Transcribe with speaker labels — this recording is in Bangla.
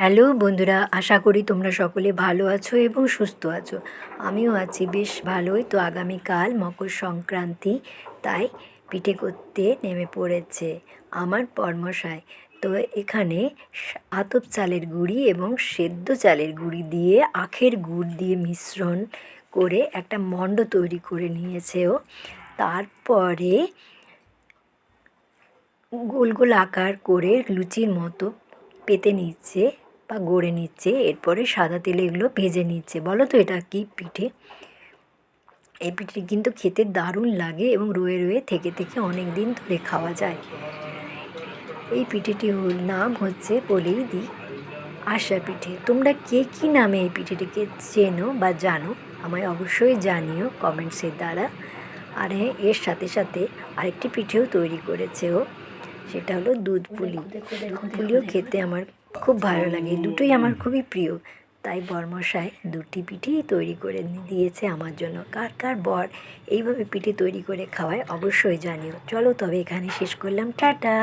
Speaker 1: হ্যালো বন্ধুরা, আশা করি তোমরা সকলে ভালো আছো এবং সুস্থ আছো। আমিও আছি বেশ ভালোই। তো আগামীকাল মকর সংক্রান্তি, তাই পিঠে করতে নেমে পড়েছে আমার পরমশাই। তো এখানে আতপ চালের গুঁড়ি এবং সেদ্ধ চালের গুঁড়ি দিয়ে আখের গুড় দিয়ে মিশ্রণ করে একটা মণ্ড তৈরি করে নিয়েছে ও। তারপরে গোল গোল আকার করে লুচির মতো পেতে নিচ্ছে বা গড়ে নিচ্ছে এরপরে সাদা তেলে এগুলো ভেজে নিচ্ছে। বলো তো এটা কি পিঠে? এই পিঠে কিন্তু খেতে দারুণ লাগে এবং রয়ে রয়ে থেকে থেকে অনেক দিন ধরে খাওয়া যায়। এই পিঠেটির নাম হচ্ছে বলেই দিই আশা পিঠে। তোমরা কে কী নামে এই পিঠেটিকে চেনো বা জানো আমায় অবশ্যই জানিও কমেন্টসের দ্বারা। আর হ্যাঁ এর সাথে সাথে আরেকটি পিঠেও তৈরি করেছে ও সেটা হলো দুধ পুলি। দুধ পুলিও খেতে আমার খুব ভালো লাগে দুটোই আমার খুবই প্রিয়। তাই বরমশাই দুটি পিঠেই তৈরি করে দিয়েছে আমার জন্য। কার কার বর এইভাবে পিঠে তৈরি করে খাওয়ায় অবশ্যই জানিও। চলো তবে এখানে শেষ করলাম। টাটা!